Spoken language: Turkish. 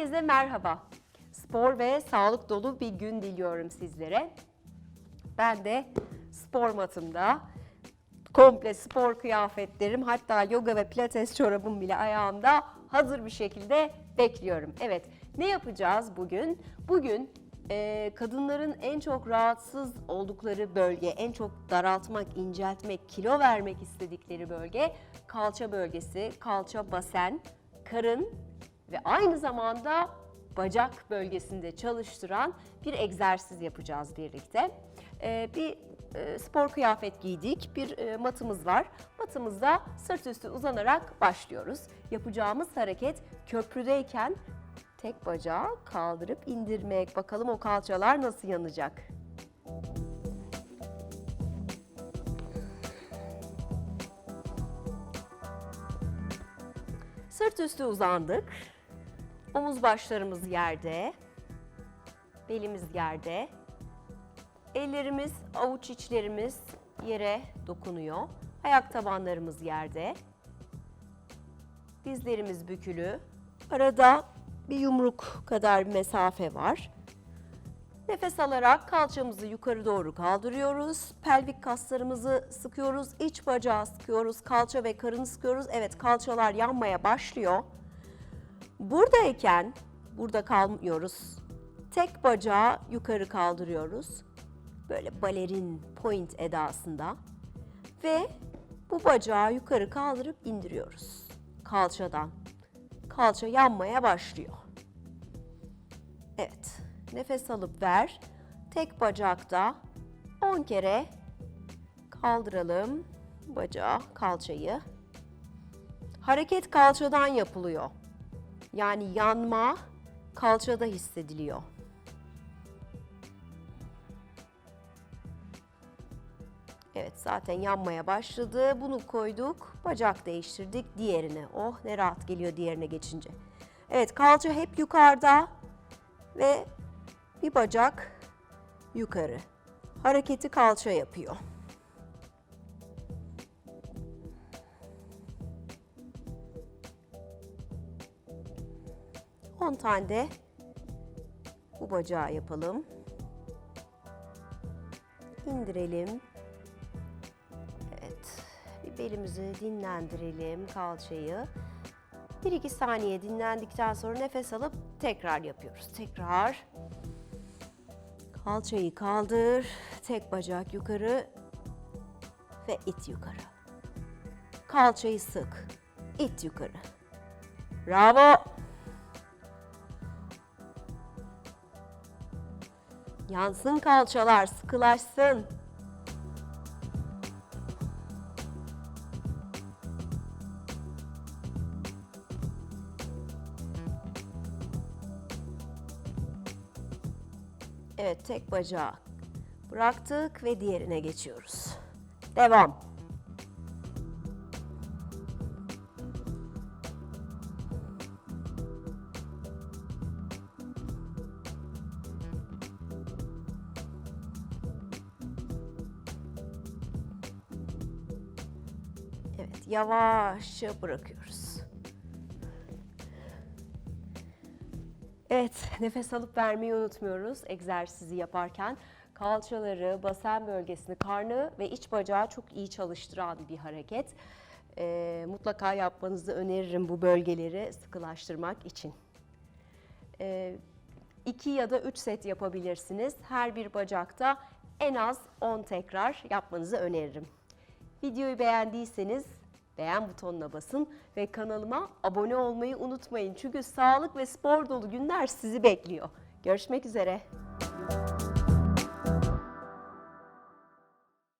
Herkese merhaba. Spor ve sağlık dolu bir gün diliyorum sizlere. Ben de spor matımda komple spor kıyafetlerim hatta yoga ve pilates çorabım bile ayağımda hazır bir şekilde bekliyorum. Evet ne yapacağız bugün? Bugün e, kadınların en çok rahatsız oldukları bölge, en çok daraltmak, inceltmek, kilo vermek istedikleri bölge kalça bölgesi, kalça basen, karın ve aynı zamanda bacak bölgesinde çalıştıran bir egzersiz yapacağız birlikte. Ee, bir e, spor kıyafet giydik, bir e, matımız var. Matımızda sırt üstü uzanarak başlıyoruz. Yapacağımız hareket köprüdeyken tek bacağı kaldırıp indirmek. Bakalım o kalçalar nasıl yanacak? Sırt üstü uzandık. Omuz başlarımız yerde. Belimiz yerde. Ellerimiz, avuç içlerimiz yere dokunuyor. Ayak tabanlarımız yerde. Dizlerimiz bükülü. Arada bir yumruk kadar bir mesafe var. Nefes alarak kalçamızı yukarı doğru kaldırıyoruz. Pelvik kaslarımızı sıkıyoruz. iç bacağı sıkıyoruz. Kalça ve karını sıkıyoruz. Evet kalçalar yanmaya başlıyor. Buradayken burada kalmıyoruz. Tek bacağı yukarı kaldırıyoruz. Böyle balerin point edasında. Ve bu bacağı yukarı kaldırıp indiriyoruz. Kalçadan. Kalça yanmaya başlıyor. Evet. Nefes alıp ver. Tek bacakta 10 kere kaldıralım bacağı, kalçayı. Hareket kalçadan yapılıyor. Yani yanma kalçada hissediliyor. Evet zaten yanmaya başladı. Bunu koyduk. Bacak değiştirdik diğerine. Oh ne rahat geliyor diğerine geçince. Evet kalça hep yukarıda ve bir bacak yukarı. Hareketi kalça yapıyor. On tane de bu bacağı yapalım. İndirelim. Evet. Bir belimizi dinlendirelim kalçayı. 1-2 saniye dinlendikten sonra nefes alıp tekrar yapıyoruz. Tekrar. Kalçayı kaldır. Tek bacak yukarı ve it yukarı. Kalçayı sık. it yukarı. Bravo. Yansın kalçalar, sıkılaşsın. Evet, tek bacağı bıraktık ve diğerine geçiyoruz. Devam. Evet, yavaşça bırakıyoruz. Evet, nefes alıp vermeyi unutmuyoruz egzersizi yaparken. Kalçaları, basen bölgesini, karnı ve iç bacağı çok iyi çalıştıran bir hareket. Ee, mutlaka yapmanızı öneririm bu bölgeleri sıkılaştırmak için. Ee, 2 ya da 3 set yapabilirsiniz. Her bir bacakta en az 10 tekrar yapmanızı öneririm. Videoyu beğendiyseniz beğen butonuna basın ve kanalıma abone olmayı unutmayın. Çünkü sağlık ve spor dolu günler sizi bekliyor. Görüşmek üzere.